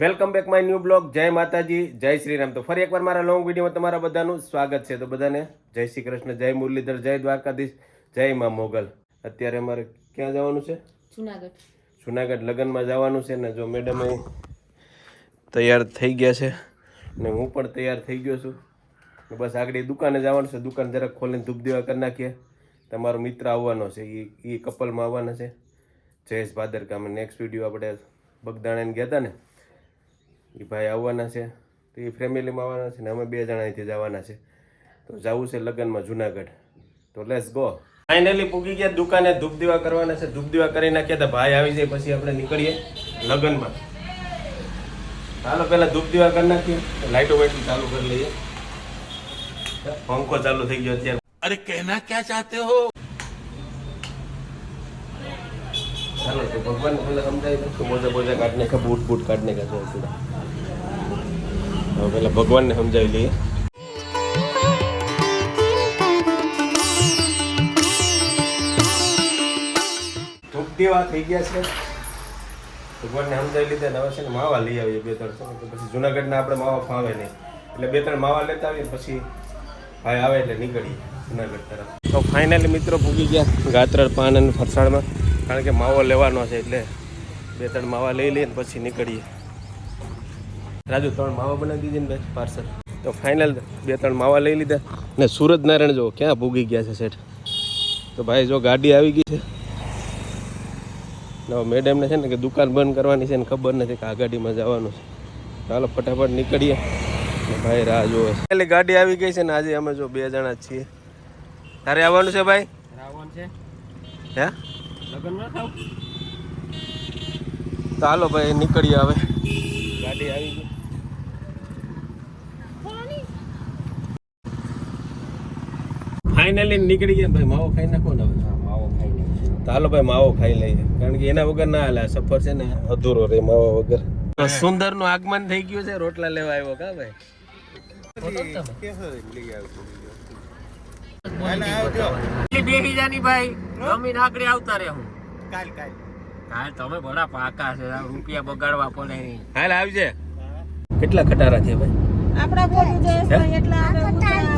Welcome back my new blog. જય માતાજી જય શ્રી રામ તો ફરી એકવાર મારા લોંગ વિડીયોમાં તમારા બધાનું સ્વાગત છે. તો બધાને જય શ્રી કૃષ્ણ જય મુરલીધર જય દ્વારકાધીશ જય મા મોગલ. અત્યારે અમારે ક્યાં જવાનું છે? જુનાગઢ. જુનાગઢ લગ્નમાં જવાનું છે ને જો મેડમ અહીં તૈયાર થઈ ગયા છે. ને હું પણ તૈયાર થઈ ગયો છું. બસ આગળ દુકાને જવાનું છે. દુકાન જરાક ખોલીને ધૂપ દેવા કરી નાખીએ. તમારો મિત્ર આવવાનો છે. એ એ કપલમાં આવવાના છે. જયેશ ભાદરકામાં નેક્સ્ટ વીડિયો આપણે બગદાણાને ગયા હતા ને એ ભાઈ આવવાના છે તો એ ફેમિલીમાં આવવાના છે ને અમે બે જણા અહીંથી જવાના છે. તો જવું છે લગ્નમાં જુનાગઢ. તો લેસ ગો ફાઇનલી પૂગી ગયા દુકાને ધૂપ દીવા કરવાના છે. ધૂપ દીવા કરી નાખ્યા તો ભાઈ આવી જાય પછી આપણે નીકળીએ લગ્નમાં. ચાલો પહેલાં ધૂપ દીવા કરી નાખીએ. લાઇટો વાઇટો ચાલુ કરી લઈએ. પંખો ચાલુ થઈ ગયો અત્યારે. અરે કહેના ક્યાં ચાહતે હો? ચાલો તો ભગવાન પેલા સમજાય તો બોજા બોજા કાઢને કે બૂટ બૂટ કાઢને કે જો હવે ભગવાનને સમજાવી લઈએ. દીવા થઈ ગયા છે. ભગવાનને સમજાવી લીધા હવે છે ને માવા લઈ આવીએ બે ત્રણ પછી જુનાગઢના આપણે માવા ફાવે નહીં. એટલે બે ત્રણ માવા લેતા આવીએ પછી ભાઈ આવે એટલે નીકળીએ જુનાગઢ તરફ. તો ફાઇનલી મિત્રો પૂગી ગયા ગાત્રળ પાન અને ફરસાણમાં. કારણ કે માવો લેવાનો છે એટલે બે ત્રણ માવા લઈ લઈએ પછી નીકળીએ. રાજુ ત્રણ માવા બનાવી દીધી ને ભાઈ પાર્સલ તો ફાઇનલ બે ત્રણ માવા લઈ લીધા. ને સુરત નારાયણ જો ક્યાં ભૂગી ગયા છે શેઠ. તો ભાઈ જો ગાડી આવી ગઈ છે. ને મેડમને છે ને કે દુકાન બંધ કરવાની છે ને ખબર નથી કે આ ગાડીમાં જવાનું છે. ચાલો ફટાફટ નીકળીએ. ભાઈ રાહ જોવે છે એટલે ગાડી આવી ગઈ છે ને આજે અમે જો બે જણા છીએ. તારે આવવાનું છે ભાઈ? રાવણ છે? હે? લગ્ન તો હાલો ભાઈ નીકળીએ હવે. ગાડી આવી ગઈ. ફાઇનલી નીકળી ગયા ભાઈ માવો ખાઈ નાખો ને હવે. માવો ખાઈ તો હાલો ભાઈ માવો ખાઈ લઈએ. કારણ કે એના વગર ના હાલે સફર છે ને અધૂરો રે માવા વગર. સુંદરનું આગમન થઈ ગયું છે રોટલા લેવા આવ્યો કા ભાઈ? બેહી જાની ભાઈ આવતા રહે હું. કાલ. કાલ કાલ તમે બડા પાકા છે રૂપિયા બગાડવા પડે નહીં. હાલ આવજે. કેટલા ખટારા છે ભાઈ? આપણા બોલું જયેશભાઈ એટલે આપણે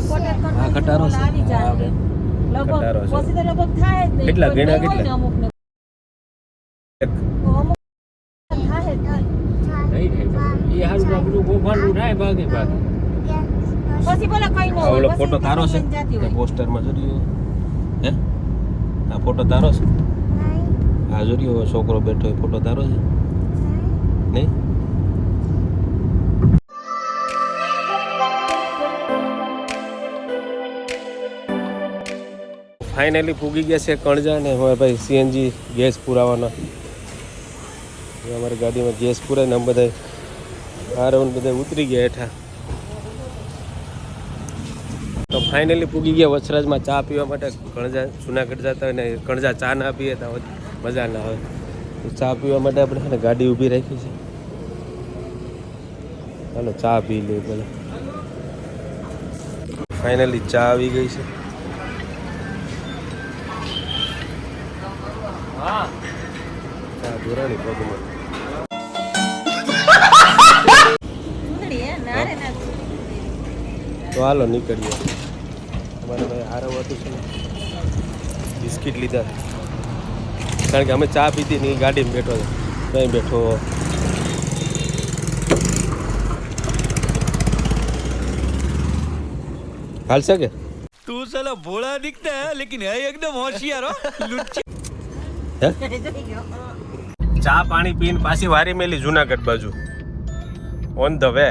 પોટેટ ખટારો છે? જાય લગભગ છે. પછી તો લગભગ થાય જ નહીં કેટલા? ગણા ને કેટલા? અમુકને. એક તો અમુક થાય જ નહીં. નહીં એ હારું આપણું ગોભાનું થાય ભાગે ભાગે પછી ભલે કઈ ન ઓલો ફોટો તારો છે તે હોય. પોસ્ટરમાં જોયો હે આ ફોટો તારો છે આ જોયો છોકરો બેઠો એ ફોટો તારો છે ફાઇનલી પૂગી ગયા છે કણજા ને હવે ભાઈ સીએનજી ગેસ પુરાવાનો. અમારી ગાડીમાં ગેસ પુરાય ને આમ બધા આરવન બધા ઉતરી ગયા હેઠા. તો ફાઇનલી પૂગી ગયા વસરાજમાં ચા પીવા માટે. કણજા જુનાગઢ જતા હોય ને કણજા ચા ના પીએ તો મજા ના આવે. તો ચા પીવા માટે આપણે ગાડી ઊભી રાખી છે. ચાલો ચા પી લઈએ પહેલાં. ફાઇનલી ચા આવી ગઈ છે. હા ધોરાણી પગમાં તો હાલો નીકળીએ અમારે ભાઈ હારવાતું છે બિસ્કિટ લીધા કારણ કે? અમે ચા પીધી ને ગાડીમાં બેઠો ત્યાં બેઠો હાલ છે કે તું સલા ભોળા દીખતા લેકિન હે એકદમ હોશિયાર હો. ચા પાણી પીને પાછી વારી મેલી જુનાગઢ બાજુ. ઓન ધ વે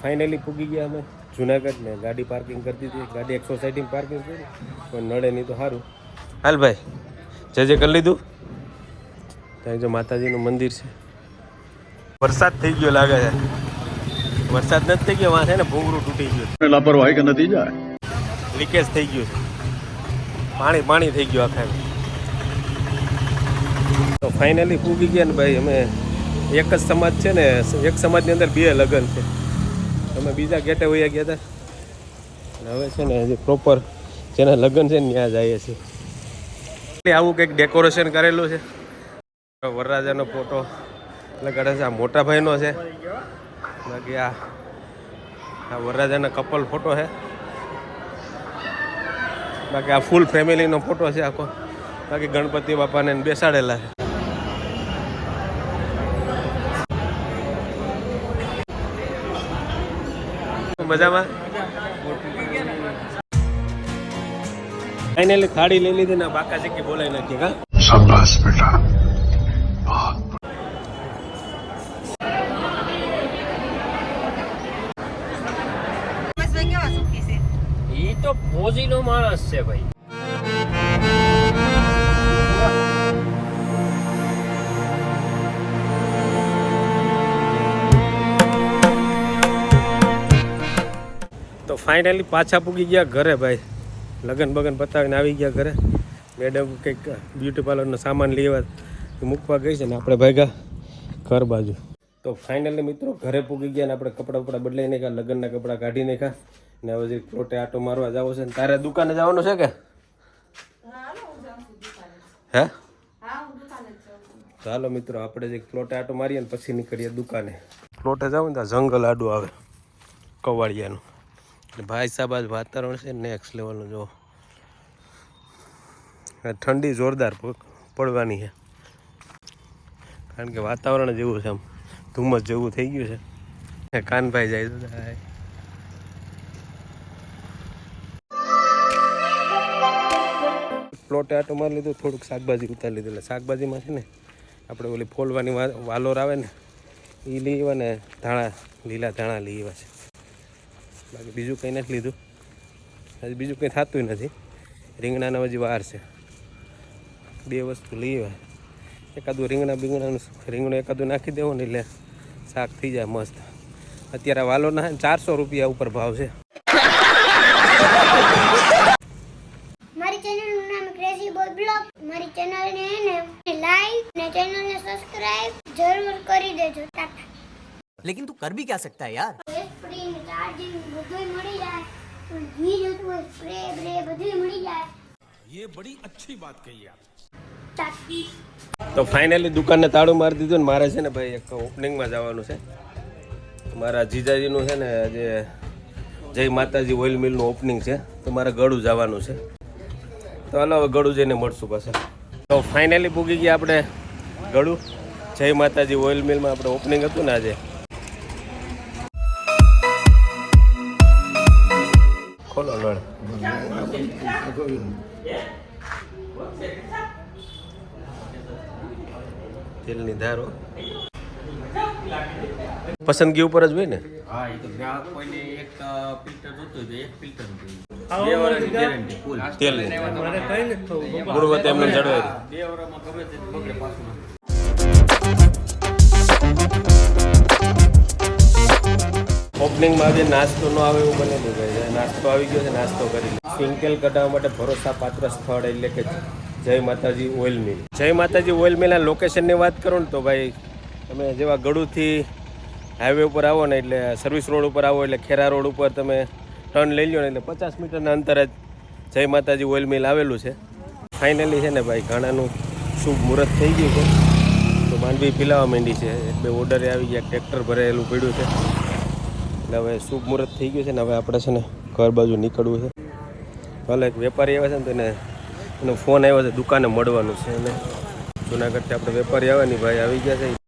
ફાઇનલી પૂગી ગયા અમે જુનાગઢ ને ગાડી પાર્કિંગ કરી દીધી. ગાડી એક સોસાયટી પાર્કિંગ કરી. પણ નડે નહીં તો સારું હાલ ભાઈ જે જે કરી લીધું? ત્યાં જો માતાજીનું મંદિર છે. વરસાદ થઈ ગયો લાગે છે. વરસાદ નથી થઈ ગયો વાં છે ને ભૂંગરું તૂટી ગયું લાપરવાહી કે નતીજા લીકેજ થઈ ગયું પાણી પાણી થઈ ગયું આખા તો ફાઇનલી પૂગી ગયા ને ભાઈ, અમે એક જ સમાજ છે ને, એક સમાજની અંદર બે લગ્ન છે. અમે બીજા ગેટે વયા ગયા હતા. હવે છે ને હજી પ્રોપર જેના લગ્ન છે ને, ત્યાં જઈએ છીએ. આવું કંઈક ડેકોરેશન કરેલું છે. વરરાજાનો ફોટો લગાડે છે આ મોટા ભાઈનો છે. બાકી આ આ વરરાજાના કપલ ફોટો છે. બાકી આ ફૂલ ફેમિલીનો ફોટો છે આખો. બાકી ગણપતિ બાપાને બેસાડેલા છે. મજામાં? ફાઇનલી થાળી લઈ લીધી ને બાકા ચીકી બોલાવી નાખી કા બેટા. તો ફોજીનો માણસ છે ભાઈ. ફાઇનલી પાછા પૂગી ગયા ઘરે ભાઈ. લગન બગન પતાવીને આવી ગયા ઘરે. મેડમ કંઈક બ્યુટી પાર્લરનો સામાન લેવા મૂકવા ગઈ છે ને આપણે ભાગ્યા ઘર બાજુ. તો ફાઇનલી મિત્રો ઘરે પૂગી ગયા ને આપણે કપડાં બપડા બદલાઈ નાખ્યા, લગ્નના કપડાં કાઢી નાખ્યા. ને હવે જે પ્લોટે આટો મારવા જવો છે ને, તારે દુકાને જવાનું છે કે? હે? ચાલો મિત્રો, આપણે જે પ્લોટે આટો મારીએ ને પછી નીકળીએ દુકાને. પ્લોટે જાવ ને ત્યાં જંગલ આડું આવે. કવાડિયાનું. એટલે ભાઈ સાહેબ આજ વાતાવરણ છે નેક્સ્ટ લેવલનું જો. ઠંડી જોરદાર પડવાની છે. કારણ કે વાતાવરણ જેવું છે આમ, ધુમ્મસ જેવું થઈ ગયું છે. કાનભાઈ જાય. પ્લોટે આટો મારી લીધું, થોડુંક શાકભાજી ઉતારી લીધું. એટલે શાકભાજીમાં છે ને, આપણે ઓલી ફોલવાની વાલોર આવે ને એ લઈ આવ્યા ને ધાણા, લીલા ધાણા લઈ આવ્યા છે. બાકી બીજું કંઈ નથી લીધું. હજી બીજું કંઈ થતું નથી. રીંગણાના હજી વાર છે. બે વસ્તુ લઈએ એકાદું રીંગણા બીંગણાનું રીંગણું એકાદું નાખી દેવું ને એટલે શાક થઈ જાય મસ્ત. અત્યારે વાલોના ચારસો રૂપિયા ઉપર ભાવ છે. લેકિન તું કર ભી ક્યા સકતા યાર સ્પ્રે ને ચાર્જિંગ બધુંય મળી જાય ઘી જોતું હોય સ્પ્રે બ્રે બધુંય મળી જાય ये बड़ी अच्छी बात कही आप ટાટા તો ફાઇનલી દુકાનને તાળું મારી દીધું ને મારે છે ને ભાઈ એક ઓપનિંગમાં જવાનું છે મારા જીજાજીનું છે ને આજે જય માતાજી ઓઇલ મિલનું ઓપનિંગ છે તો મારે ગળું જવાનું છે તો હાલો હવે ગળું જઈને મળશું પાછા તો ફાઇનલી પૂગી ગયા આપણે ગળું જય માતાજી ઓઇલ મિલમાં આપણે ઓપનિંગ હતું ને આજે તેલની ધારો પસંદગી ઉપર જ હોય ને? હા એ તો ગ્રાહક કોઈને એક ફિલ્ટર જોતું હોય તો એક ફિલ્ટર બે વર્ષની ગેરંટી ફૂલ. તેલની ગુણવત્તા એમને જળવાય બે વર્ષમાં ગમે તે બગડે પાછું. ઓપનિંગમાં આજે નાસ્તો ન આવે એવું બનેલું ભાઈ નાસ્તો આવી ગયો છે, નાસ્તો કરી સિંકેલ કઢાવવા માટે ભરોસાપાત્ર સ્થળ એટલે કે જય માતાજી ઓઇલ મિલ. જય માતાજી ઓઇલ મિલના લોકેશનની વાત કરો ને તો ભાઈ, તમે જેવા ગળુથી હાઈવે ઉપર આવો ને એટલે સર્વિસ રોડ ઉપર આવો એટલે ખેરા રોડ ઉપર તમે ટર્ન લઈ લો ને એટલે પચાસ મીટરના અંતરે જ જય માતાજી ઓઇલ મિલ આવેલું છે. ફાઇનલી છે ને ભાઈ, ઘણાનું શુભ મુહૂર્ત થઈ ગયું છે. તો માંડવી પીલાવા માંડી છે. બે ઓર્ડરે આવી ગયા ટ્રેક્ટર ભરેલું પડ્યું છે. એટલે હવે શુભ મુહૂર્ત થઈ ગયું છે ને હવે આપણે છે ને ઘર બાજુ નીકળવું છે. ભલે એક વેપારી આવ્યા છે ને તો એને એનો ફોન આવ્યો છે, દુકાને મળવાનું છે. અને જુનાગઢથી આપણે વેપારી આવ્યા ને ભાઈ આવી ગયા છે.